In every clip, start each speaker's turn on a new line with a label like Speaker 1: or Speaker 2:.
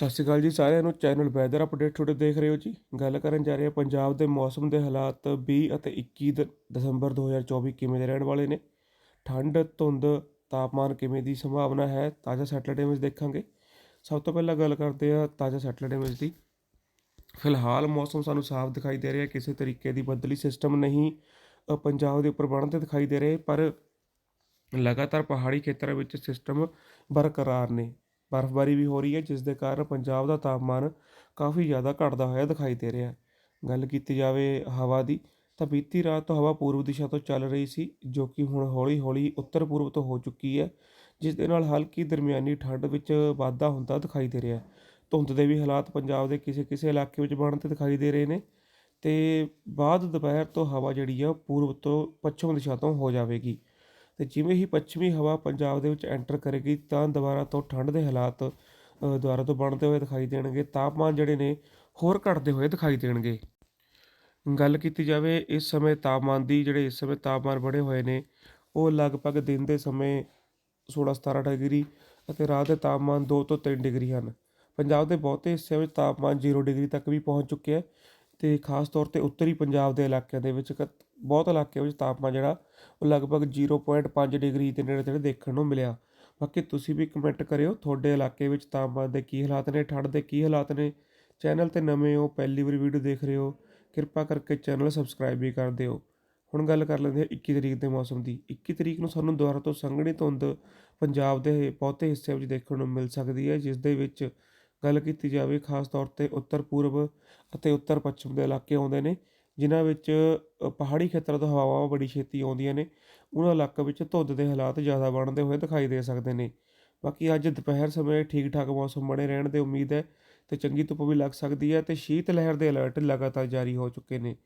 Speaker 1: ਸਤਿ ਸ਼੍ਰੀ ਅਕਾਲ ਜੀ, ਸਾਰਿਆਂ ਨੂੰ ਚੈਨਲ ਵੈਦਰ ਅਪਡੇਟ ਤੁਹਾਡੇ ਦੇਖ ਰਹੇ ਹੋ ਜੀ। ਗੱਲ ਕਰਨ ਜਾ ਰਹੇ ਹਾਂ ਪੰਜਾਬ ਦੇ ਮੌਸਮ ਦੇ ਹਾਲਾਤ 20 ਅਤੇ 21 ਦ- ਦਸੰਬਰ 2024 ਕਿਵੇਂ ਦੇ ਰਹਿਣ ਵਾਲੇ ਨੇ? ਠੰਡ, ਧੁੰਦ, ਤਾਪਮਾਨ ਕਿਵੇਂ ਦੀ ਸੰਭਾਵਨਾ ਹੈ? ਤਾਜ਼ਾ ਸੈਟੇਲਾਈਟ ਇਮੇਜ ਦੇਖਾਂਗੇ। ਸਭ ਤੋਂ ਪਹਿਲਾਂ ਗੱਲ ਕਰਦੇ ਹਾਂ ਤਾਜ਼ਾ ਸੈਟੇਲਾਈਟ ਇਮੇਜ ਦੀ। ਫਿਲਹਾਲ ਮੌਸਮ ਸਾਨੂੰ ਸਾਫ਼ ਦਿਖਾਈ ਦੇ ਰਿਹਾ, ਕਿਸੇ ਤਰੀਕੇ ਦੀ ਬਦਲੀ ਸਿਸਟਮ ਨਹੀਂ ਪੰਜਾਬ ਦੇ ਉੱਪਰ ਬਣਦੇ ਦਿਖਾਈ ਦੇ ਰਹੇ, ਪਰ ਲਗਾਤਾਰ ਪਹਾੜੀ ਖੇਤਰਾਂ ਵਿੱਚ ਸਿਸਟਮ ਬਰਕਰਾਰ ਨੇ। ਬਰਫ਼ਬਾਰੀ ਵੀ ਹੋ ਰਹੀ ਹੈ, ਜਿਸ ਦੇ ਕਾਰਨ ਪੰਜਾਬ ਦਾ ਤਾਪਮਾਨ ਕਾਫੀ ਜ਼ਿਆਦਾ ਘਟਦਾ ਹੋਇਆ ਦਿਖਾਈ ਦੇ ਰਿਹਾ ਗੱਲ ਕੀਤੀ ਜਾਵੇ ਹਵਾ ਦੀ, ਤਾਂ ਬੀਤੀ ਰਾਤ ਤੋਂ ਹਵਾ ਪੂਰਬ ਦਿਸ਼ਾ ਤੋਂ ਚੱਲ ਰਹੀ ਸੀ, ਜੋ ਕਿ ਹੁਣ ਹੌਲੀ-ਹੌਲੀ ਉੱਤਰ ਪੂਰਬ ਤੋਂ ਹੋ ਚੁੱਕੀ ਹੈ, ਜਿਸ ਦੇ ਨਾਲ ਹਲਕੀ ਦਰਮਿਆਨੀ ਠੰਡ ਵਿੱਚ ਵਾਧਾ ਹੁੰਦਾ ਦਿਖਾਈ ਦੇ ਰਿਹਾ ਧੁੰਦ ਦੇ ਵੀ ਹਾਲਾਤ ਪੰਜਾਬ ਦੇ ਕਿਸੇ-ਕਿਸੇ ਇਲਾਕੇ ਵਿੱਚ ਬਣਦੇ ਦਿਖਾਈ ਦੇ ਰਹੇ ਨੇ, ਤੇ ਬਾਅਦ ਦੁਪਹਿਰ ਤੋਂ ਹਵਾ ਜਿਹੜੀ ਆ ਉਹ ਪੂਰਬ ਤੋਂ ਪੱਛਮ ਦਿਸ਼ਾ ਤੋਂ ਹੋ ਜਾਵੇਗੀ। ਤੇ ਜਿਵੇਂ ਹੀ ਪੱਛਮੀ ਹਵਾ ਪੰਜਾਬ ਦੇ ਵਿੱਚ ਐਂਟਰ ਕਰੇਗੀ ਤਾਂ ਦੁਬਾਰਾ ਤੋਂ ਠੰਡ ਦੇ ਹਾਲਾਤ ਦੁਬਾਰਾ ਤੋਂ ਬਣਦੇ ਹੋਏ ਦਿਖਾਈ ਦੇਣਗੇ। ਤਾਪਮਾਨ ਜਿਹੜੇ ਨੇ ਹੋਰ ਘਟਦੇ ਹੋਏ ਦਿਖਾਈ ਦੇਣਗੇ। ਗੱਲ ਕੀਤੀ ਜਾਵੇ, ਇਸ ਸਮੇਂ ਤਾਪਮਾਨ ਦੀ, ਜਿਹੜੇ ਇਸ ਸਮੇਂ ਤਾਪਮਾਨ ਬੜੇ ਹੋਏ ਨੇ, ਉਹ ਲਗਭਗ ਦਿਨ ਦੇ ਸਮੇਂ 16 17 ਡਿਗਰੀ ਅਤੇ ਰਾਤ ਦੇ ਤਾਪਮਾਨ 2 ਤੋਂ 3 ਡਿਗਰੀ ਹਨ। ਪੰਜਾਬ ਦੇ ਬਹੁਤੇ ਹਿੱਸਿਆਂ ਵਿੱਚ ਤਾਪਮਾਨ 0 ਡਿਗਰੀ ਤੱਕ ਵੀ ਪਹੁੰਚ ਚੁੱਕਿਆ ਹੈ ਤੇ ਖਾਸ ਤੌਰ ਤੇ ਉੱਤਰੀ ਪੰਜਾਬ ਦੇ ਇਲਾਕਿਆਂ ਦੇ ਵਿੱਚ ਕ- ਬਹੁਤ ਇਲਾਕਿਆਂ ਵਿੱਚ ਤਾਪਮਾਨ ਜਿਹੜਾ, ਉਹ ਲਗਭਗ 0.5 ਡਿਗਰੀ ਦੇ ਨੇੜੇ ਤੇੜੇ ਦੇਖਣ ਨੂੰ ਮਿਲਿਆ। ਬਾਕੀ ਤੁਸੀਂ ਵੀ ਕਮੈਂਟ ਕਰਿਓ, ਤੁਹਾਡੇ ਇਲਾਕੇ ਵਿੱਚ ਤਾਪਮਾਨ ਦੇ ਕੀ ਹਾਲਾਤ ਨੇ, ਠੰਡ ਦੇ ਕੀ ਹਾਲਾਤ ਨੇ। ਚੈਨਲ ਤੇ ਨਵੇਂ ਹੋ, ਪਹਿਲੀ ਵਾਰੀ ਵੀਡੀਓ ਦੇਖ ਰਹੇ ਹੋ, ਕਿਰਪਾ ਕਰਕੇ ਚੈਨਲ ਸਬਸਕ੍ਰਾਈਬ ਵੀ ਕਰ ਦਿਓ। ਹੁਣ ਗੱਲ ਕਰ ਲੈਂਦੇ ਹਾਂ 21 ਤਰੀਕ ਦੇ ਮੌਸਮ ਦੀ। 21 ਤਰੀਕ ਨੂੰ ਸਾਨੂੰ ਦੁਬਾਰਾ ਤੋਂ ਸੰਘਣੀ ਧੁੰਦ ਪੰਜਾਬ ਦੇ ਬਹੁਤੇ ਹਿੱਸਿਆਂ ਵਿੱਚ ਦੇਖਣ ਨੂੰ ਮਿਲ ਸਕਦੀ ਹੈ, ਜਿਸ ਦੇ ਵਿੱਚ ਗੱਲ ਕੀਤੀ ਜਾਵੇ ਖਾਸ ਤੌਰ ਤੇ ਉੱਤਰ ਪੂਰਬ ਅਤੇ ਉੱਤਰ ਪੱਛਮ ਦੇ ਇਲਾਕੇ ਆਉਂਦੇ ਨੇ। ਜਿਨ੍ਹਾਂ ਵਿੱਚ ਪਹਾੜੀ ਖੇਤਰਾਂ ਤੋਂ ਹਵਾਵਾਂ ਬੜੀ ਛੇਤੀ ਆਉਂਦੀਆਂ ਨੇ, ਉਹਨਾਂ ਇਲਾਕਿਆਂ ਵਿੱਚ ਧੁੰਦ ਦੇ ਹਾਲਾਤ ਜ਼ਿਆਦਾ ਬਣਦੇ ਹੋਏ ਦਿਖਾਈ ਦੇ ਸਕਦੇ ਨੇ। ਬਾਕੀ ਅੱਜ ਦੁਪਹਿਰ ਸਮੇਂ ਠੀਕ ਠਾਕ ਮੌਸਮ ਬਣੇ ਰਹਿਣ ਦੀ ਉਮੀਦ ਹੈ ਤੇ ਚੰਗੀ ਧੁੱਪ ਵੀ ਲੱਗ ਸਕਦੀ ਹੈ ਤੇ ਸ਼ੀਤ ਲਹਿਰ ਦੇ ਅਲਰਟ ਲਗਾਤਾਰ ਜਾਰੀ ਹੋ ਚੁੱਕੇ ਨੇ।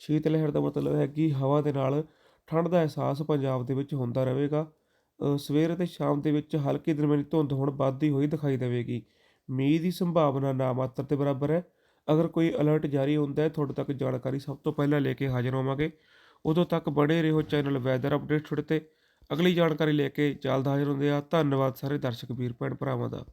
Speaker 1: ਸ਼ੀਤ ਲਹਿਰ ਦਾ ਮਤਲਬ ਹੈ ਕਿ ਹਵਾ ਦੇ ਨਾਲ ਠੰਡ ਦਾ ਅਹਿਸਾਸ ਪੰਜਾਬ ਦੇ ਵਿੱਚ ਹੁੰਦਾ ਰਹੇਗਾ। ਸਵੇਰ ਅਤੇ ਸ਼ਾਮ ਦੇ ਵਿੱਚ ਹਲਕੀ ਦਰਮਿਆਨੀ ਧੁੰਦ ਹੁਣ ਵੱਧਦੀ ਹੋਈ ਦਿਖਾਈ ਦੇਵੇਗੀ। ਮੀਂਹ ਦੀ ਸੰਭਾਵਨਾ ਨਾ ਮਾਤਰ ਦੇ ਬਰਾਬਰ ਹੈ। ਅਗਰ ਕੋਈ ਅਲਰਟ ਜਾਰੀ ਹੁੰਦਾ ਹੈ, ਤੁਹਾਡੇ ਤੱਕ ਜਾਣਕਾਰੀ ਸਭ ਤੋਂ ਪਹਿਲਾਂ ਲੈ ਕੇ ਹਾਜ਼ਰ ਹੋਵਾਂਗੇ। ਉਦੋਂ ਤੱਕ ਬਣੇ ਰਹੋ ਚੈਨਲ ਵੈਦਰ ਅਪਡੇਟ ਛੁੱਟ ਤੇ ਅਗਲੀ ਜਾਣਕਾਰੀ ਲੈ ਕੇ ਜਲਦ ਹਾਜ਼ਰ ਹੁੰਦੇ ਆ ਧੰਨਵਾਦ ਸਾਰੇ ਦਰਸ਼ਕ, ਵੀਰ, ਭੈਣ, ਭਰਾਵਾਂ ਦਾ।